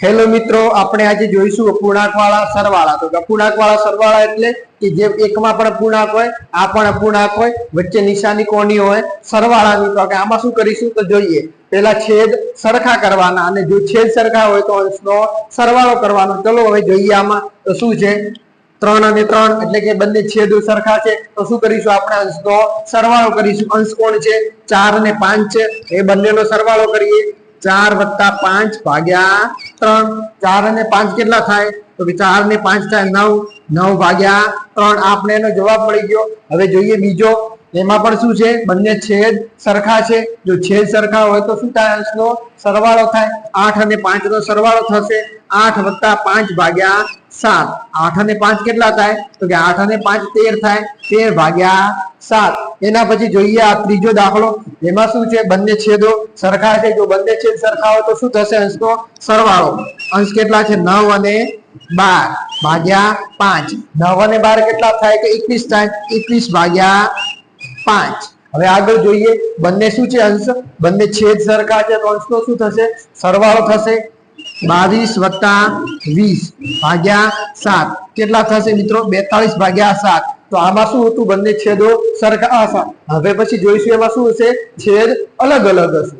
Hello મિત્રો, આપણે આજે જોઈશું અપૂર્ણાંક વાળા સરવાળા. તો કે અપૂર્ણાંક વાળા સરવાળા એટલે કે જે એકમાં પણ અપૂર્ણાંક હોય, આ પણ અપૂર્ણાંક હોય, વચ્ચે નિશાની કોની હોય? સરવાળાની. તો આમાં શું કરીશું? તો જોઈએ. પેલા છેદ સરખા કરવાના અને જો છેદ સરખા હોય તો અંશનો સરવાળો કરવાનો. ચલો હવે જોઈએ આમાં. તો શું છે? ત્રણ અને ત્રણ એટલે કે બંને છેદો સરખા છે. તો શું કરીશું? આપણે અંશનો સરવાળો કરીશું. અંશ કોણ છે? ચાર અને પાંચ છે. એ બંનેનો સરવાળો કરીએ. ચાર વત્તા પાંચ ભાગ્યા ત્રણ. ચાર અને પાંચ કેટલા થાય? તો ચાર ને પાંચ થાય નવ. નવ ભાગ્યા ત્રણ. આપણે એનો જવાબ મળી ગયો. હવે જોઈએ બીજો. એમાં પણ શું છે? બંને છેદ સરખા છે. જો છેદ સરખા હોય તો શું થાય અંશનો? સરવાળો થાય. આઠ અને પાંચ નો સરવાળો થશે. આઠ વત્તા પાંચ ભાગ્યા સાત. આઠ અને પાંચ કેટલા થાય? તો કે આઠ અને પાંચ તેર થાય. તેર ભાગ્યા સાત. એના પછી જોઈએ આ ત્રીજો દાખલો. એમાં શું છે? બંને છેદો સરખા છે. જો બંને છેદ સરખા હોય તો શું થશે? અંશનો સરવાળો. અંશ કેટલા છે? નવ અને બાર ભાગ્યા પાંચ. નવ અને બાર કેટલા થાય? કે એકવીસ થાય. એકવીસ ભાગ્યા પાંચ. હવે આગળ જોઈએ. બંને શું છે અંશ? બંને છેદ સરખા છે તો અંશનો શું થશે? સરવાળો થશે બાવીસ વત્તા વીસ ભાગ્યા સાત. કેટલા થશે મિત્રો? બેતાલીસ ભાગ્યા સાત. તો આમાં શું હતું? બંને છેદો સરખા હવે પછી જોઈશું એમાં શું હશે? છેદ અલગ અલગ હશે.